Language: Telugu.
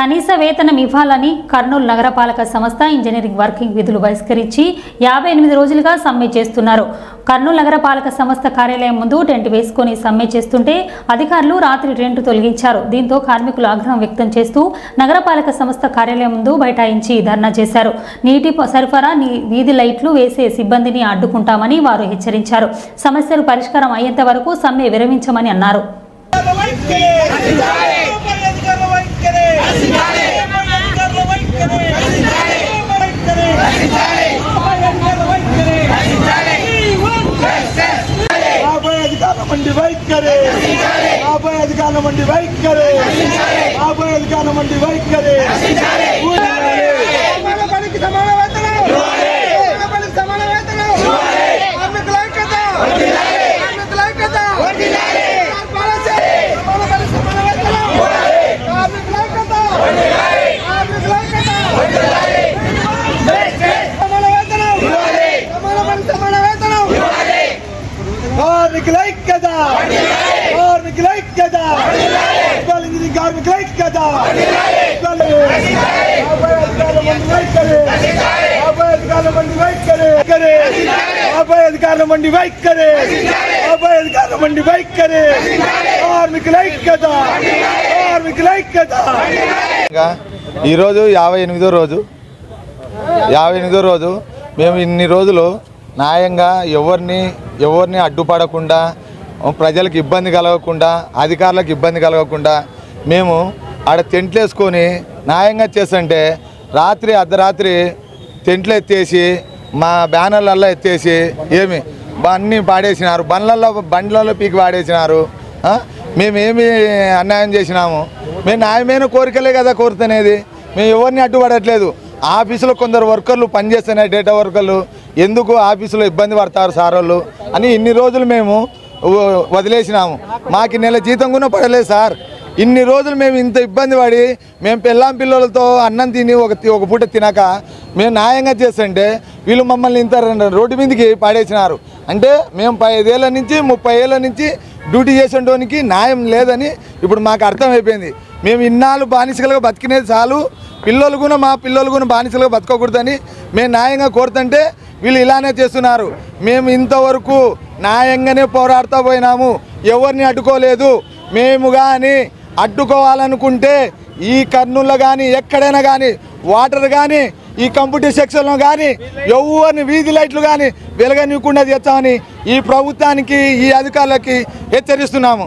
కనీస వేతనం ఇవ్వాలని కర్నూలు నగరపాలక సంస్థ ఇంజనీరింగ్ వర్కింగ్ విధులు బహిష్కరించి యాభై ఎనిమిది రోజులుగా సమ్మె చేస్తున్నారు. కర్నూలు నగరపాలక సంస్థ కార్యాలయం ముందు టెంట్ వేసుకొని సమ్మె చేస్తుంటే అధికారులు రాత్రి టెంట్ తొలగించారు. దీంతో కార్మికులు ఆగ్రహం వ్యక్తం చేస్తూ నగరపాలక సంస్థ కార్యాలయం ముందు బైఠాయించి ధర్నా చేశారు. నీటి సరఫరా నీ- వీధి లైట్లు వేసే సిబ్బందిని అడ్డుకుంటామని వారు హెచ్చరించారు. సమస్యలు పరిష్కారం అయ్యేంత వరకు సమ్మె విరమించమని అన్నారు. వైఖరి. బాబాయ్ అధికారం మండి వైఖరి. బాబాయ్ అధికారం మండి వైఖరి మగపనికి సమాన వేతనం మగపనికి సమాన వేతనం కార్మికుల ఐక్యత కార్మికుల ఐక్యత పాలసీ మగపనికి సమాన వేతనం కార్మికుల ఐక్యత కార్మికుల ఐక్యత సమాన వేతనం సమాన పని సమాన వేతనం కార్మికుల ఐక్యత. కార్మికుల ఐక్యత. ఇవ్వాలి కార్మికుల ఐక్యత. బాబాయ్ అధికారుల మండి వైఖరి బాబాయ్ అధికారుల మండి వైఖరి కార్మికుల ఐక్యత. కార్మికుల ఐక్యత. ఇంకా ఈరోజు యాభై ఎనిమిదో రోజు. యాభై ఎనిమిదో రోజు మేము ఇన్ని రోజులు న్యాయంగా ఎవరిని ఎవరిని అడ్డుపడకుండా ప్రజలకు ఇబ్బంది కలగకుండా అధికారులకు ఇబ్బంది కలగకుండా మేము ఆడ టెంట్లు వేసుకొని న్యాయంగా చేస్తుంటే రాత్రి అర్ధరాత్రి టెంట్లు ఎత్తేసి మా బ్యానర్లల్లో ఎత్తేసి ఏమి అన్నీ పాడేసినారు బండ్లలో బండ్లలో పీకి పాడేసినారు మేమేమి అన్యాయం చేసినాము? మేము న్యాయమైన కోరికలే కదా కోరుతనేది మేము ఎవరిని అడ్డుపడట్లేదు. ఆఫీసులో కొందరు వర్కర్లు పనిచేస్తున్నాయి డేటా వర్కర్లు. ఎందుకు ఆఫీసులో ఇబ్బంది పడతారు సార్ వాళ్ళు అని ఇన్ని రోజులు మేము వదిలేసినాము. మాకు నెల జీతం కూడా పడలేదు సార్. ఇన్ని రోజులు మేము ఇంత ఇబ్బంది పడి మేము పెళ్ళాం పిల్లలతో అన్నం తిని ఒక ఒక పూట తినక మేము న్యాయంగా చేస్తుంటే వీళ్ళు మమ్మల్ని ఇంత రోడ్డు మీదకి పాడేసినారు. అంటే మేము ఐదేళ్ళ నుంచి ముప్పై ఏళ్ళ నుంచి డ్యూటీ చేసేటోనికి న్యాయం లేదని ఇప్పుడు మాకు అర్థమైపోయింది. మేము ఇన్నాళ్ళు బానిసలుగా బతికినేది చాలు. పిల్లలు కూడా మా పిల్లలు కూడా బానిసలుగా బతకకూడదని మేము న్యాయంగా కోరుతుంటే వీళ్ళు ఇలానే చేస్తున్నారు. మేము ఇంతవరకు న్యాయంగానే పోరాడుతూ పోయినాము. ఎవరిని అడ్డుకోలేదు. మేము కానీ అడ్డుకోవాలనుకుంటే ఈ కర్నూలు కానీ ఎక్కడైనా కానీ వాటర్ కానీ ఈ కంప్యూటర్ సెక్షన్లో కానీ ఎవరిని వీధి లైట్లు కానీ వెలగనివ్వకుండా చేస్తామని ఈ ప్రభుత్వానికి ఈ అధికారులకి హెచ్చరిస్తున్నాము.